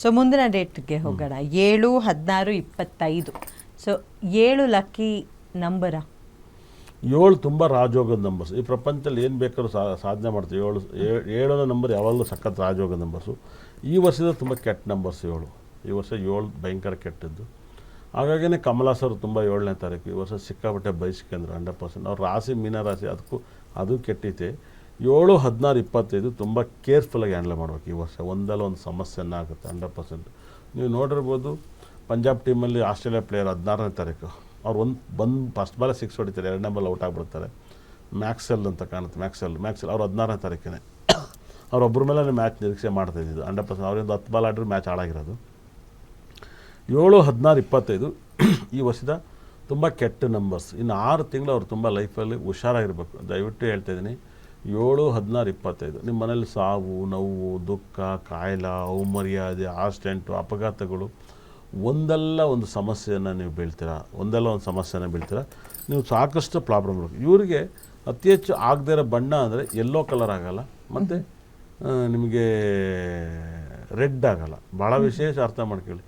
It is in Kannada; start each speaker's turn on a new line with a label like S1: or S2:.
S1: ಸೊ ಮುಂದಿನ ಡೇಟ್ಗೆ ಹೋಗೋಣ. ಏಳು ಹದಿನಾರು ಇಪ್ಪತ್ತೈದು. ಸೊ ಏಳು ಲಕ್ಕಿ ನಂಬರ
S2: ಏಳು ತುಂಬ ರಾಜಯೋಗದ ನಂಬರ್ಸ್ ಈ ಪ್ರಪಂಚದಲ್ಲಿ ಏನು ಬೇಕಾದ್ರೂ ಸಾ ಸಾಧನೆ ಮಾಡ್ತೀವಿ. ಏಳು ಏಳು ಏಳನೇ ನಂಬರ್ ಯಾವಾಗಲೂ ಸಖತ್ ರಾಜಯೋಗದ ನಂಬರ್ಸು ಈ ವರ್ಷದ ತುಂಬ ಕೆಟ್ಟ ನಂಬರ್ಸ್ ಏಳು. ಈ ವರ್ಷ ಏಳು ಭಯಂಕರ ಕೆಟ್ಟದ್ದು. ಹಾಗಾಗಿನೇ ಕಮಲಾ ಸರ್ ತುಂಬ ಏಳನೇ ತಾರೀಕು. ಈ ವರ್ಷ ಸಿಕ್ಕಾಪಟ್ಟೆ ಬಯಸ್ಕೊಂಡ್ರು ಹಂಡ್ರೆಡ್ ಪರ್ಸೆಂಟ್ ಅವ್ರ ರಾಶಿ ಮೀನ ರಾಶಿ ಅದಕ್ಕೂ ಅದು ಕೆಟ್ಟೈತೆ ಏಳು ಹದಿನಾರು ಇಪ್ಪತ್ತೈದು ತುಂಬ ಕೇರ್ಫುಲ್ಲಾಗಿ ಹ್ಯಾಂಡಲ್ ಮಾಡ್ಬೇಕು ಈ ವರ್ಷ. ಒಂದಲ್ಲ ಒಂದು ಸಮಸ್ಯೆನ ಆಗುತ್ತೆ ಹಂಡ್ರೆಡ್ ಪರ್ಸೆಂಟ್ ನೀವು ನೋಡಿರ್ಬೋದು, ಪಂಜಾಬ್ ಟೀಮಲ್ಲಿ ಆಸ್ಟ್ರೇಲಿಯಾ ಪ್ಲೇಯರ್ ಹದಿನಾರನೇ ತಾರೀಕು. ಅವ್ರು ಒಂದು ಬಂದು ಫಸ್ಟ್ ಬಾಲೇ ಸಿಕ್ಸ್ ಹೊಡಿತಾರೆ, ಎರಡನೇ ಬಾಲ್ ಔಟ್ ಆಗಿಬಿಡ್ತಾರೆ. ಮ್ಯಾಕ್ಸೆಲ್ ಅಂತ ಕಾಣುತ್ತೆ ಮ್ಯಾಕ್ಸೆಲ್ ಮ್ಯಾಕ್ಸೆಲ್ ಅವ್ರು ಹದಿನಾರನೇ ತಾರೀಕಿನೇ. ಅವ್ರೊಬ್ಬರ ಮೇಲೆ ಮ್ಯಾಚ್ ನಿರೀಕ್ಷೆ ಮಾಡ್ತಾ ಇದ್ದಿದ್ದು ಹಂಡ್ರೆಡ್ ಪರ್ಸೆಂಟ್ ಅವರಿಂದ ಹತ್ತು ಬಾಲ್ ಆಡಿದ್ರೆ ಮ್ಯಾಚ್ ಹಾಳಾಗಿರೋದು. ಏಳು ಹದಿನಾರು ಇಪ್ಪತ್ತೈದು ಈ ವರ್ಷದ ತುಂಬ ಕೆಟ್ಟ ನಂಬರ್ಸ್ ಇನ್ನು ಆರು ತಿಂಗಳು ಅವ್ರು ತುಂಬ ಲೈಫಲ್ಲಿ ಹುಷಾರಾಗಿರ್ಬೇಕು. ದಯವಿಟ್ಟು ಹೇಳ್ತಾ ಇದ್ದೀನಿ. ಏಳು ಹದಿನಾರು ಇಪ್ಪತ್ತೈದು. ನಿಮ್ಮ ಮನೇಲಿ ಸಾವು, ನೋವು, ದುಃಖ, ಕಾಯಿಲೆ, ಅವಮರ್ಯಾದೆ, ಆಕ್ಸಿಡೆಂಟು, ಅಪಘಾತಗಳು, ಒಂದಲ್ಲ ಒಂದು ಸಮಸ್ಯೆಯನ್ನು ನೀವು ಬೀಳ್ತೀರಾ? ಒಂದಲ್ಲ ಒಂದು ಸಮಸ್ಯೆನ ಬೀಳ್ತೀರಾ? ನೀವು ಸಾಕಷ್ಟು ಪ್ರಾಬ್ಲಮ್ ಇವರಿಗೆ ಅತಿ ಹೆಚ್ಚು ಆಗದೇ ಇರೋ ಬಣ್ಣ ಅಂದರೆ ಯೆಲ್ಲೋ ಕಲರ್ ಆಗೋಲ್ಲ, ಮತ್ತು ನಿಮಗೆ ರೆಡ್ ಆಗೋಲ್ಲ. ಭಾಳ ವಿಶೇಷ ಅರ್ಥ ಮಾಡ್ಕೊಳ್ಳಿ.